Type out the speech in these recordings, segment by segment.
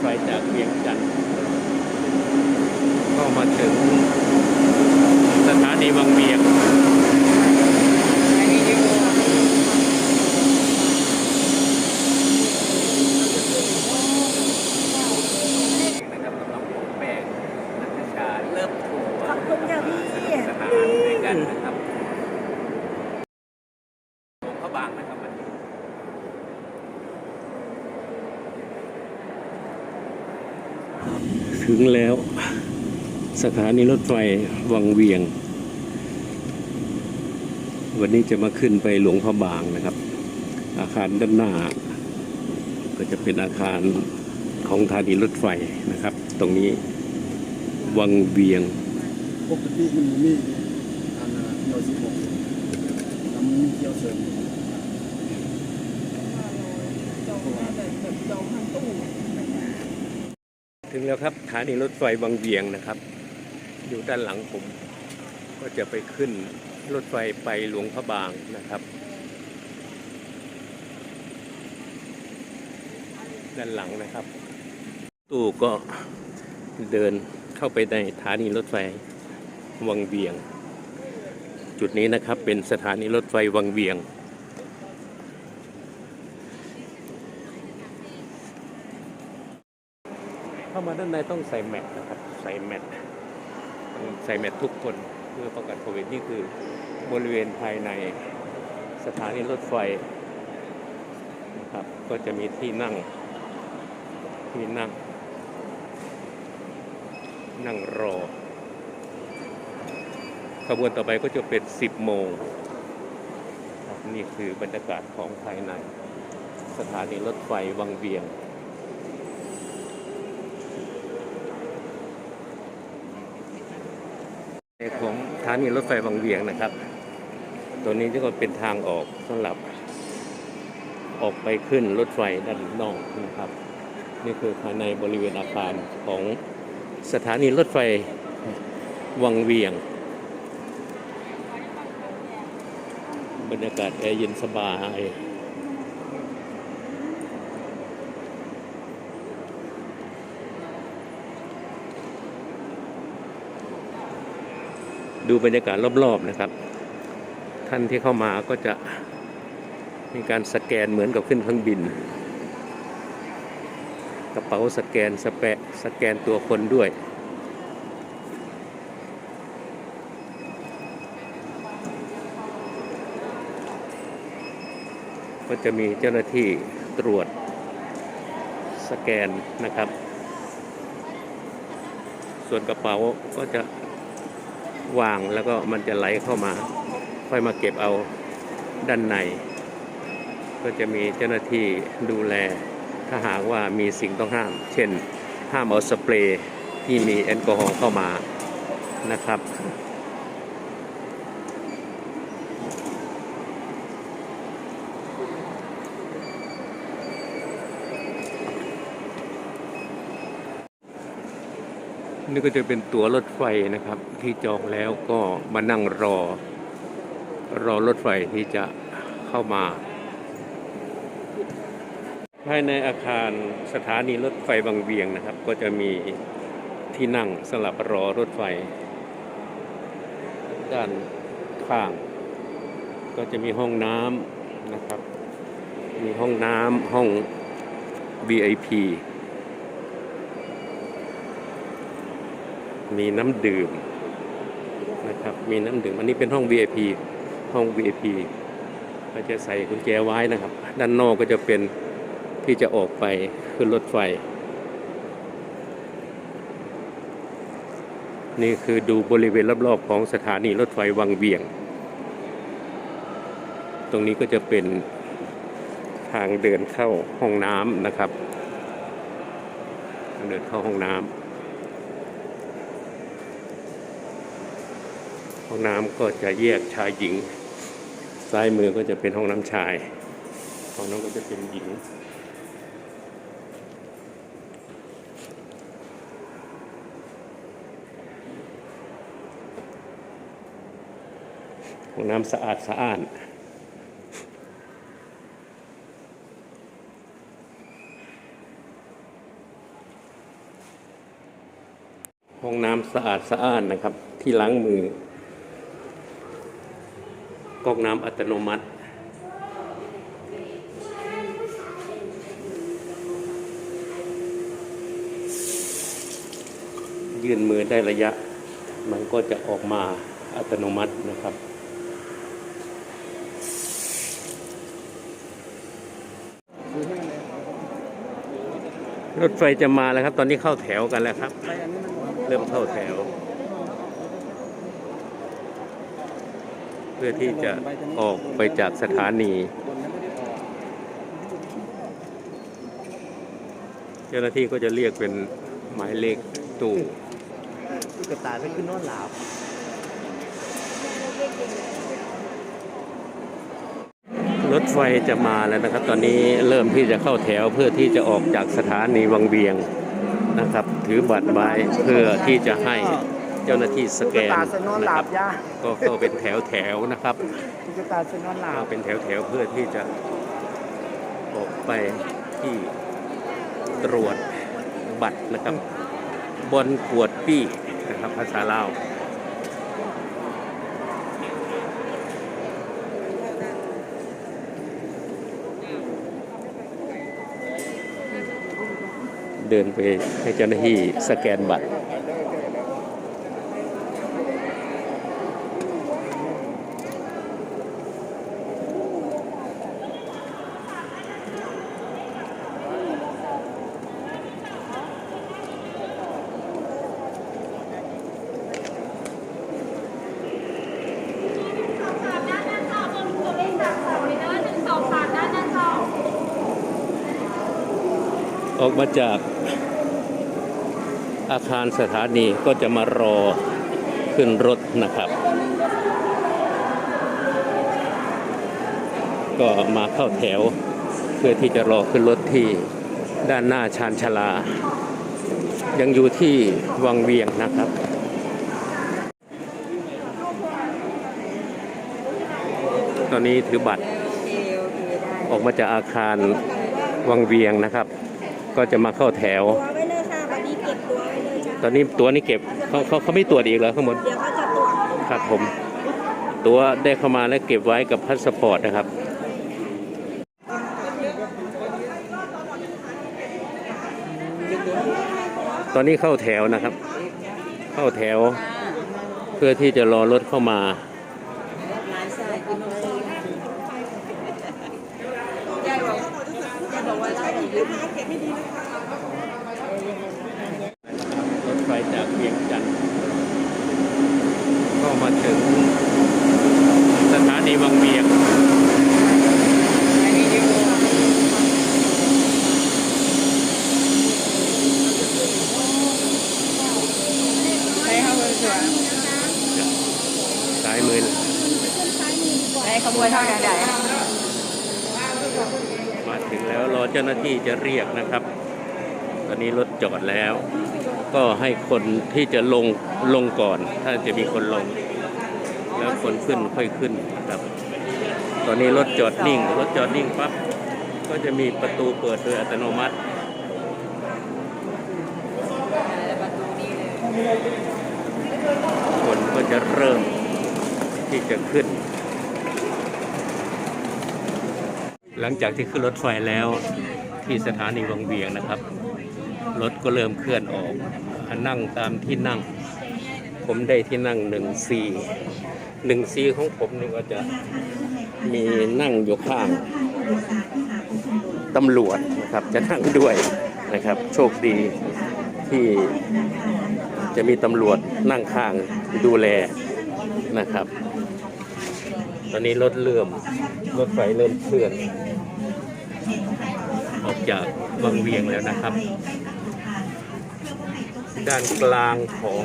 ไฟจากเวียงจันทร์ก็มาถึงสถานีวังเวียง นะครับกับน้องผมแป้งนัทชาเริ่มทัวร์ ขอบคุณค่ะพี่ สนุกสนานด้วยกันนะครับหลวงพระบางนะครับวันนี้ ถึงแล้ว สถานีรถไฟวังเวียง วันนี้จะมาขึ้นไปหลวงพระบางนะครับ อาคารด้านหน้า ก็จะเป็นอาคารของสถานีรถไฟนะครับ ตรงนี้วังเวียงปกติมันมีอันน่ะเที่ยวสิบหกทำมีเที่ยวเสริม ถึงแล้วครับสถานีรถไฟวังเวียงนะครับ อยู่ด้านหลังผม ก็จะไปขึ้นรถไฟไปหลวงพระบางนะครับ ด้านหลังนะครับ ตู้ก็เดินเข้าไปในสถานีรถไฟวังเวียง จุดนี้นะครับเป็นสถานีรถไฟวังเวียง เข้า มาด้านในต้องใส่แมสนะครับใส่แมสใส่แมสทุกคนเพื่อป้องกันโควิดนี่คือบริเวณภายในสถานีรถไฟนะครับก็จะมีที่นั่งที่นั่ง นั่งรอ ขบวนต่อไปก็จะเป็น 10 โมงนี่คือบรรยากาศของภายใน สถานีรถไฟวังเวียง ของสถานีรถไฟบางเวียงนะครับ ตัวนี้ก็เป็นทางออกสำหรับ ออกไปขึ้นรถไฟด้านนอกนะครับ นี่คือภายในบริเวณอาคารของสถานีรถไฟวังเวียง บรรยากาศแอร์เย็นสบาย ดูบรรยากาศรอบๆนะครับ ท่านที่เข้ามาก็จะมีการสแกนเหมือนกับขึ้นเครื่องบิน กระเป๋าสแกนสแปะสแกนตัวคนด้วยก็จะมีเจ้าหน้าที่ตรวจสแกนนะครับ ส่วนกระเป๋าก็จะ วางแล้วก็มันจะไหลเข้ามา ค่อยมาเก็บเอาด้านใน ก็จะมีเจ้าหน้าที่ดูแล ถ้าหากว่ามีสิ่งต้องห้าม เช่น ห้ามเอาสเปรย์ที่มีแอลกอฮอล์เข้ามานะครับ นี่ก็จะเป็นตั๋วรถไฟนะครับ ที่จองแล้วก็มานั่งรอ รอรถไฟที่จะเข้ามา ภายในอาคารสถานีรถไฟบางเวียงนะครับ ก็จะมีที่นั่งสำหรับรอรถไฟ ด้านข้าง ก็จะมีห้องน้ำนะครับ มีห้องน้ำห้อง VIP มีน้ำดื่มนะครับ มีน้ำดื่ม อันนี้เป็นห้อง VIP ห้อง VIP ก็จะใส่กุญแจไว้นะครับ ด้านนอกก็จะเป็นที่จะออกไปขึ้นรถไฟ นี่คือดูบริเวณรอบๆของสถานีรถไฟวังเวียง ตรงนี้ก็จะเป็นทางเดินเข้าห้องน้ำนะครับทางเดินเข้าห้องน้ำ ห้องน้ำก็จะแยกชายหญิง ซ้ายมือก็จะเป็นห้องน้ำชายห้องน้ำก็จะเป็นหญิงห้องน้ำสะอาดสะอ้านห้องน้ำสะอาดสะอ้านนะครับ ที่ล้างมือ ก๊อกน้ำอัตโนมัติ ยื่นมือได้ระยะ มันก็จะออกมาอัตโนมัตินะครับรถไฟจะมาแล้วครับ ตอนนี้เข้าแถวกันแล้วครับ เริ่มเข้าแถว พื่อที่จะออกไปจากสถานีคนยังไม่ได้ออกเจ้าหน้าที่ก็จะเรียกเป็นหมายเลขตู้ตุ๊กตาไม่ขึ้นนอนหลับรถไฟจะมาแล้วนะครับ ตอนนี้เริ่มที่จะเข้าแถวเพื่อที่จะออกจากสถานีวังเวียงนะครับ ถือบัตรไว้เพื่อที่จะให้เจ้าหน้าที่สแกนนะครับก็เข้าเป็นแถวแถวๆนะครับตุ๊กตาจะนอนหลัเข้าบเป็นแถวแถวๆเพื่อที่จะออกไปที่ตรวจบัตรนะครับบนขวดปี้นะครับภาษาลาวเดินไปให้เจ้าหน้าที่สแกนบัตร ด้านหน้าจอจะมีตัวเลขจากสามเลยนะหนึ่งสองสามด้านหน้าจอ ออกมาจากอาคารสถานีก็จะมารอขึ้นรถนะครับ ก็มาเข้าแถวเพื่อที่จะรอขึ้นรถที่ด้านหน้าชานชาลา ยังอยู่ที่วังเวียงนะครับ ตอนนี้ถือบัตรออกมาจากอาคารวังเวียงนะครับ ก็จะมาเข้าแถว ตัวไว้เลยค่ะวันนี้เก็บตัวไว้เลยจ้ะตอนนี้ตัวนี้เก็บเขาเขาเขาไม่ตรวจอีกเหรอข้างบนเดี๋ยวเขาจะตรวจครับผม ตัวได้เข้ามาแล้วเก็บไว้กับพาสปอร์ตนะครับ ตอนนี้เข้าแถวนะครับ เข้าแถวเพื่อที่จะรอรถเข้ามา รถไฟจากเวียงจันทร์ก็มาถึงสถา นีวังเวียงสายมือไอ้ขบวนเท่าไหร่มาถึงแล้วรอเจ้าหน้าที่จะเรียกนะครับ ตอนนี้รถจอดแล้ว ก็ให้คนที่จะลงลงก่อน ถ้าจะมีคนลง แล้วคนขึ้นค่อยขึ้นนะครับ ตอนนี้รถจอดนิ่ง รถจอดนิ่งปั๊บก็จะมีประตูเปิดโดยอัตโนมัติคนก็จะเริ่มที่จะขึ้น หลังจากที่ขึ้นรถไฟแล้วที่สถานีวังเวียงนะครับ รถก็เริ่มเคลื่อนออกนั่งตามที่นั่ง ผมได้ที่นั่งหนึ่งซี หนึ่งซีของผมนี่ก็จะมีนั่งอยู่ข้างตำรวจนะครับจะนั่งด้วยนะครับ โชคดีที่จะมีตำรวจนั่งข้างดูแลนะครับ ตอนนี้รถเริ่มรถไฟเริ่มเคลื่อน ออกจากวังเวียงแล้วนะครับ ด้านกลางของ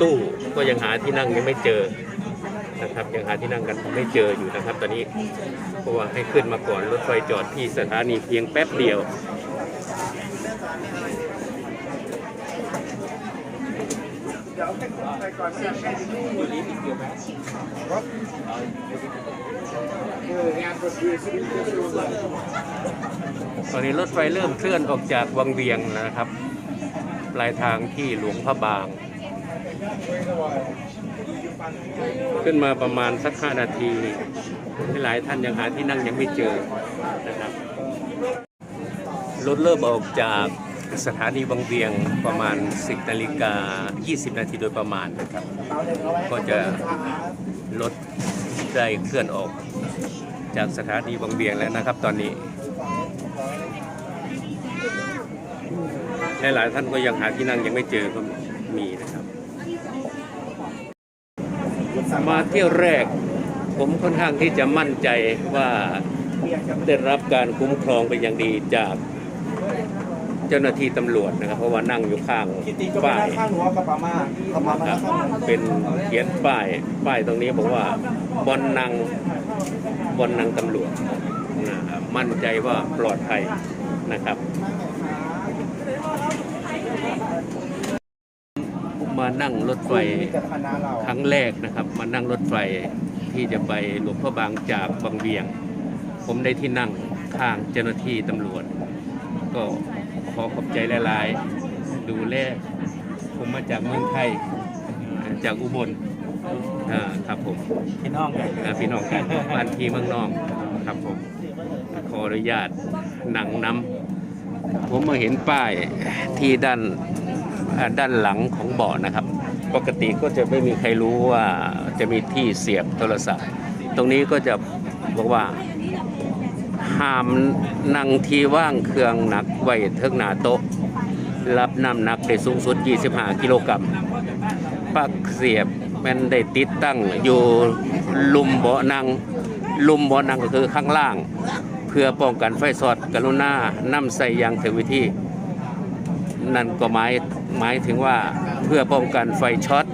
ตู้ก็ยังหาที่นั่งยังไม่เจอนะครับยังหาที่นั่งกันไม่เจออยู่นะครับตอนนี้เพราะว่าให้ขึ้นมาก่อนรถไฟจอดที่สถานีเพียงแป๊บเดียวตอนนี้รถไฟเริ่มเคลื่อนออกจากวังเวียงแล้วนะครับ ปลายทางที่หลวงพระบาง ขึ้นมาประมาณสักห้านาทีหลายท่านยังหาที่นั่งยังไม่เจอนะครับรถเริ่มออกจากสถานีบางเวียงประมาณ 10นาฬิกา 20 นาทีโดยประมาณนะครับ ก็จะรถได้เคลื่อนออกจากสถานีบางเวียงแล้วนะครับตอนนี้หลายๆท่านก็ยังหาที่นั่งยังไม่เจอก็มีนะครับ มาเที่ยวแรก ผมค่อนข้างที่จะมั่นใจว่าได้รับการคุ้มครองเป็นอย่างดีจากเจ้าหน้าที่ตำรวจนะครับ เพราะว่านั่งอยู่ข้างป้ายข้างหัวกับปามาปามาครับเป็นเขียนป้ายป้ายตรงนี้บอกว่าบอนนังบอนนังตำรวจนะครับมั่นใจว่าปลอดภัยนะครับ มา นั่งรถไฟกับคณะเราครั้งแรกนะครับ มานั่งรถไฟที่จะไปหลวงพ่อบางจากบางเวียง ผมได้ที่นั่งข้างเจ้าหน้าที่ตำรวจ ก็ขอขอบใจหลายๆ ดูแลผมมาจากเมืองไทยอ่าจากอุบลอ่าครับผมพี่น้องกันอ่าพี่น้องกันบ้านพี่เมืองนองครับผมขออนุญาตนั่งนำผมมาเห็นป้ายที่ด้านอ่า ด้านหลังของเบาะนะครับ ปกติก็จะไม่มีใครรู้ว่าจะมีที่เสียบโทรศัพท์ ตรงนี้ก็จะบอกว่าห้ามนั่งที่ว่างเครื่องหนักไว้เทิงหนาโต๊ะ รับน้ำหนักได้สูงสุด 25 กิโลกรัมปักเสียบมันได้ติดตั้งอยู่ลุมเบาะนั่งลุมเบาะนั่งก็คือข้างล่าง เพื่อป้องกันไฟสอดกรุณานำใส่ยางถึงวิธี นั่นก็หมาย หมายถึงว่าเพื่อป้องกันไฟช็อต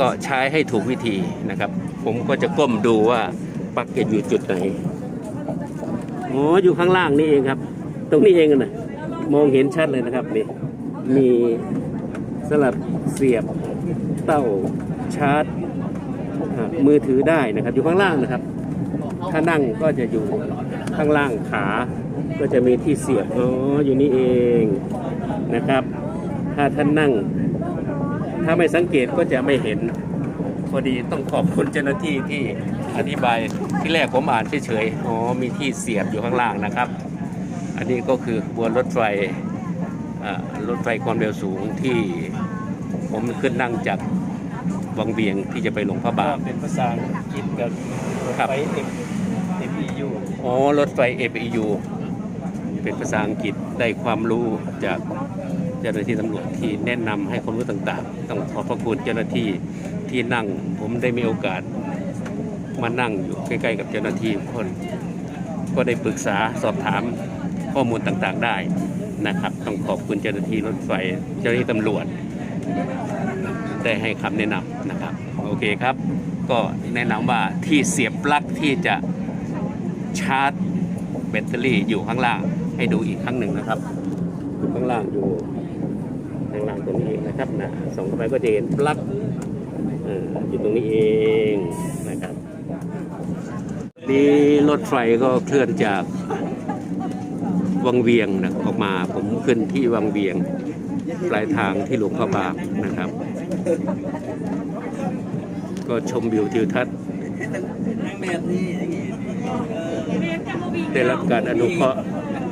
ก็ใช้ให้ถูกวิธีนะครับ ผมก็จะก้มดูว่าปลั๊กเก็ตอยู่จุดไหนอ๋ออยู่ข้างล่างนี่เองครับ ตรงนี้เองนะมองเห็นชัดเลยนะครับนี่มีสลับเสียบเต้าชาร์จมือถือได้นะครับ อยู่ข้างล่างนะครับ ถ้านั่งก็จะอยู่ข้างล่างขา ก็จะมีที่เสียบอ๋ออยู่นี่เองนะครับ ถ้าท่านนั่ง ถ้าไม่สังเกตก็จะไม่เห็น พอดีต้องขอบคุณเจ้าหน้าที่ที่อธิบายที่แรกผมอ่านเฉยๆ อ๋อ มีที่เสียบอยู่ข้างล่างนะครับ อันนี้ก็คือขบวนรถไฟอ่ารถไฟความเร็วสูงที่ผมขึ้นนั่งจากวังเวียงที่จะไปหลวงพระบางเป็นภาษาอังกฤษกับครับไปเอ็มเอ็มอียูอ๋อ รถไฟ APU เป็นภาษาอังกฤษได้ความรู้จาก เจ้าหน้าที่ตำรวจที่แนะนำให้ความรู้ต่างๆ ต้องขอบพระคุณเจ้าหน้าที่ที่นั่ง ผมได้มีโอกาสมานั่งอยู่ใกล้ๆกับเจ้าหน้าที่คน ก็ได้ปรึกษาสอบถามข้อมูลต่างๆได้นะครับ ต้องขอบคุณเจ้าหน้าที่รถไฟเจ้าหน้าที่ตำรวจ ได้ให้คำแนะนำนะครับ โอเคครับ ก็แนะนำว่าที่เสียบปลั๊กที่จะชาร์จแบตเตอรี่อยู่ข้างล่าง ให้ดูอีกครั้งหนึ่งนะครับอยู่ข้างล่างอยู่ข้างล่างตรง นะครับนะส่องเข้าไปก็จะเห็นปลั๊กอยู่ตรงนี้เองนะครับนี่รถไฟก็เคลื่อนจากวังเวียงนะออกมาผมขึ้นที่วังเวียงปลายทางที่หลวงพระบางนะครับ ก็ชมวิวทิวทัศน์ได้รับการอนุเคราะห์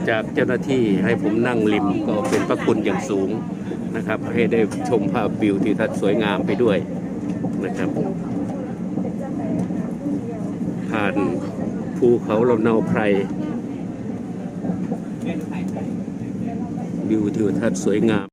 จากเจ้าหน้าที่ให้ผมนั่งริมก็เป็นพระคุณอย่างสูง นะครับ ให้ได้ชมภาพวิวที่ทัศน์สวยงามไปด้วยนะครับ ผ่านภูเขาลำเนาไพรวิวทิวทัศน์สวยงาม